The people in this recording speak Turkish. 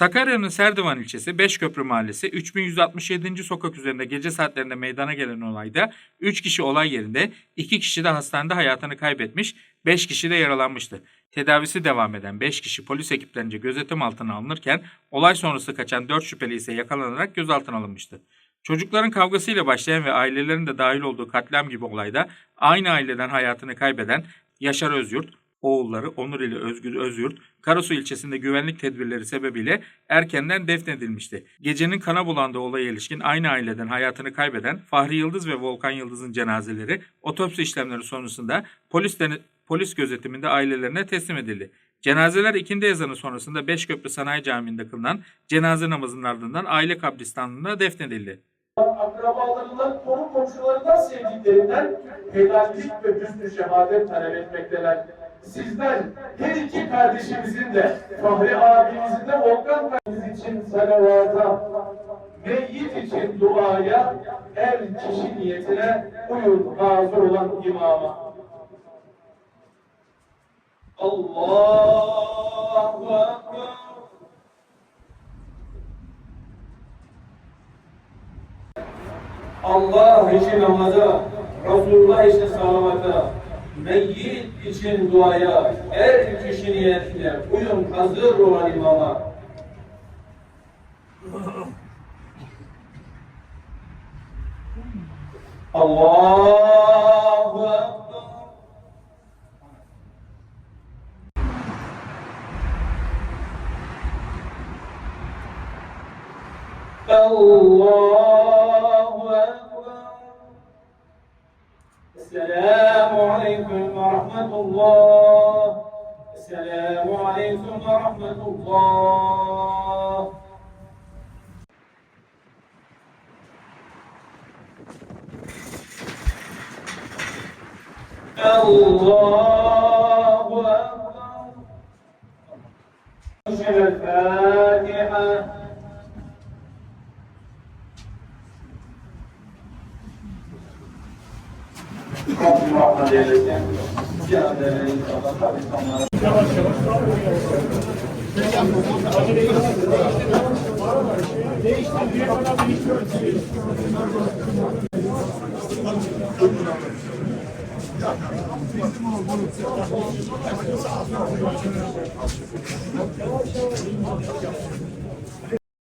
Sakarya'nın Serdivan ilçesi Beşköprü Mahallesi 3167. sokak üzerinde gece saatlerinde meydana gelen olayda 3 kişi olay yerinde, 2 kişi de hastanede hayatını kaybetmiş, 5 kişi de yaralanmıştı. Tedavisi devam eden 5 kişi polis ekiplerince gözetim altına alınırken olay sonrası kaçan 4 şüpheli ise yakalanarak gözaltına alınmıştı. Çocukların kavgasıyla başlayan ve ailelerin de dahil olduğu katliam gibi olayda aynı aileden hayatını kaybeden Yaşar Özyurt, oğulları Onur ile Özgür Özyurt, Karasu ilçesinde güvenlik tedbirleri sebebiyle erkenden defnedilmişti. Gecenin kana bulandığı olaya ilişkin aynı aileden hayatını kaybeden Fahri Yıldız ve Volkan Yıldız'ın cenazeleri otopsi işlemleri sonrasında polis, polis gözetiminde ailelerine teslim edildi. Cenazeler ikindi ezanı sonrasında Beşköprü Sanayi Camii'nde kılınan cenaze namazının ardından aile kabristanlığına defnedildi. akrabalarından, torun komşularından sevdiklerinden helallik ve hüsnü şehadet talep etmekteler. Sizden her iki kardeşimizin de Fahri abimizin de Volkan kardeşimiz için salavata, meyyit için duaya, er kişi niyetine uyun hazır olan imama. Allahu Ekber. Allah için namaza, Resulullah için salavata, meyyit için duaya, her kişi niyetine uyun hazır olan imama. Allahu Ekber. Allahu Ekber. Selam. عليكم ورحمة الله. السلام عليكم ورحمة الله. الله أكبر. الفاتحة Rabbim rahmet eylesin. Ziyadeleri inşallah tabi tamam.